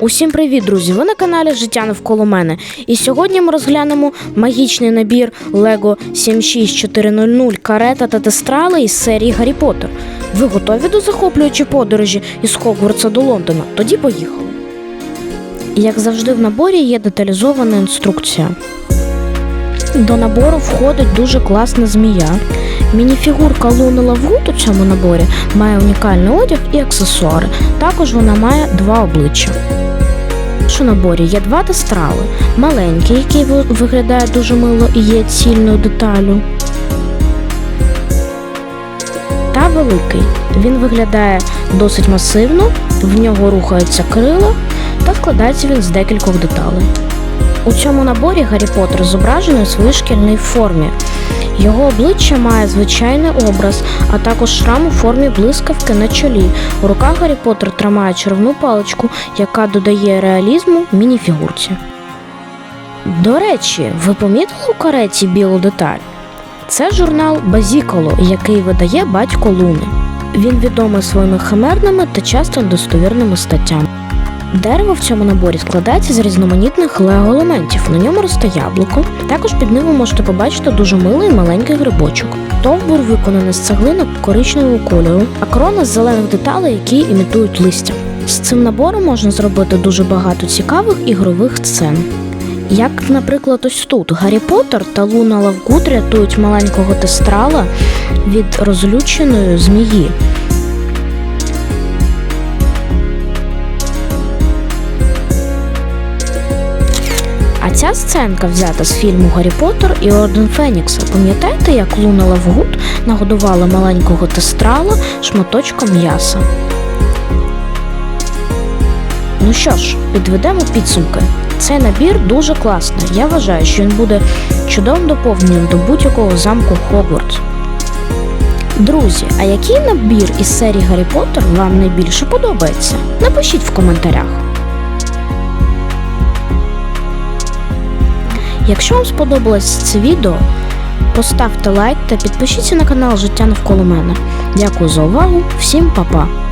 Усім привіт, друзі! Ви на каналі Життя навколо мене. І сьогодні ми розглянемо магічний набір LEGO 76400 карета та тестрали із серії Гаррі Поттер. Ви готові до захоплюючої подорожі із Хогвартса до Лондона? Тоді поїхали. Як завжди, в наборі є деталізована інструкція. До набору входить дуже класна змія. Мініфігурка Луни Лавгут у цьому наборі має унікальний одяг і аксесуари. Також вона має два обличчя. У наборі є два дестрали Маленький, який виглядає дуже мило і є цільною деталю. Та великий. Він виглядає досить масивно, в нього рухаються крила та складається він з декількох деталей. У цьому наборі Гаррі Поттер зображений у своїй шкільній формі. Його обличчя має звичайний образ, а також шрам у формі блискавки на чолі. У руках Гаррі Поттер тримає червну паличку, яка додає реалізму мініфігурці. До речі, ви помітили у кареті білу деталь? Це журнал Базіколо, який видає батько Луни. Він відомий своїми химерними та часто достовірними статтями. Дерево в цьому наборі складається з різноманітних лего-елементів. На ньому росте яблуко. Також під ним ви можете побачити дуже милий маленький грибочок. Товбур виконаний з цеглинок коричневого кольору, а крона з зелених деталей, які імітують листя. З цим набором можна зробити дуже багато цікавих ігрових сцен. Як, наприклад, ось тут Гаррі Поттер та Луна Лавгуд рятують маленького тестрала від розлюченої змії. Ця сценка взята з фільму Гаррі Поттер і Орден Фенікса. Пам'ятаєте, як Луна Лавгуд нагодувала маленького тестрала шматочком м'яса? Ну що ж, підведемо підсумки. Цей набір дуже класний. Я вважаю, що він буде чудовим доповненням до будь-якого замку Хогвартс. Друзі, а який набір із серії Гаррі Поттер вам найбільше подобається? Напишіть в коментарях. Якщо вам сподобалось це відео, поставте лайк та підпишіться на канал Життя навколо мене. Дякую за увагу, всім па-па!